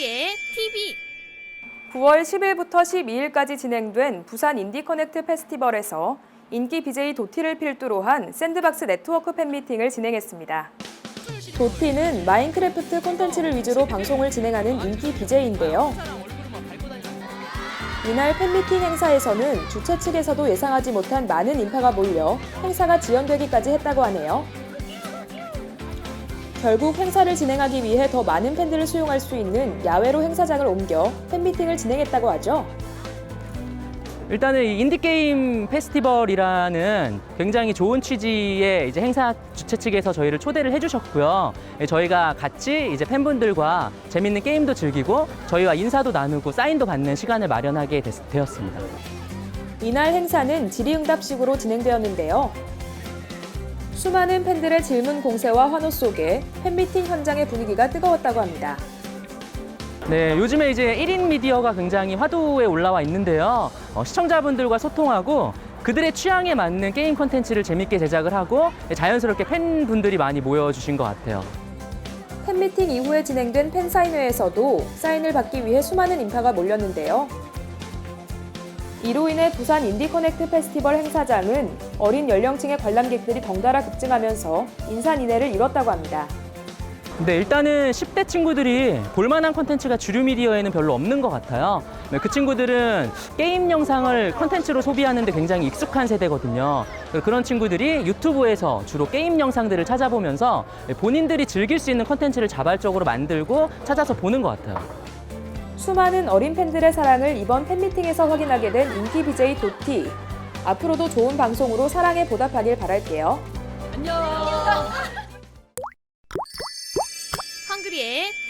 한글이의 TV 9월 10일부터 12일까지 진행된 부산 인디커넥트 페스티벌에서 인기 BJ 도티를 필두로 한 샌드박스 네트워크 팬미팅을 진행했습니다. 도티는 마인크래프트 콘텐츠를 위주로 방송을 진행하는 인기 BJ인데요. 이날 팬미팅 행사에서는 주최 측에서도 예상하지 못한 많은 인파가 몰려 행사가 지연되기까지 했다고 하네요. 결국 행사를 진행하기 위해 더 많은 팬들을 수용할 수 있는 야외로 행사장을 옮겨 팬미팅을 진행했다고 하죠. 일단은 이 인디게임 페스티벌이라는 굉장히 좋은 취지의 이제 행사 주최 측에서 저희를 초대를 해주셨고요. 예, 저희가 같이 이제 팬분들과 재밌는 게임도 즐기고 저희와 인사도 나누고 사인도 받는 시간을 마련하게 됐, 되었습니다. 이날 행사는 질의응답식으로 진행되었는데요. 수많은 팬들의 질문 공세와 환호 속에 팬미팅 현장의 분위기가 뜨거웠다고 합니다. 네, 요즘에 이제 1인 미디어가 굉장히 화두에 올라와 있는데요. 어, 시청자분들과 소통하고 그들의 취향에 맞는 게임 콘텐츠를 재밌게 제작을 하고 자연스럽게 팬분들이 많이 모여주신 것 같아요. 팬미팅 이후에 진행된 팬사인회에서도 사인을 받기 위해 수많은 인파가 몰렸는데요. 이로 인해 부산 인디커넥트 페스티벌 행사장은 어린 연령층의 관람객들이 덩달아 급증하면서 인산인해를 이뤘다고 합니다. 근데 일단은 10대 친구들이 볼만한 콘텐츠가 주류 미디어에는 별로 없는 것 같아요. 네, 그 친구들은 게임 영상을 콘텐츠로 소비하는데 굉장히 익숙한 세대거든요. 그런 친구들이 유튜브에서 주로 게임 영상들을 찾아보면서 본인들이 즐길 수 있는 콘텐츠를 자발적으로 만들고 찾아서 보는 것 같아요. 수많은 어린 팬들의 사랑을 이번 팬미팅에서 확인하게 된 인기 BJ 도티. 앞으로도 좋은 방송으로 사랑에 보답하길 바랄게요. 한글이의 TV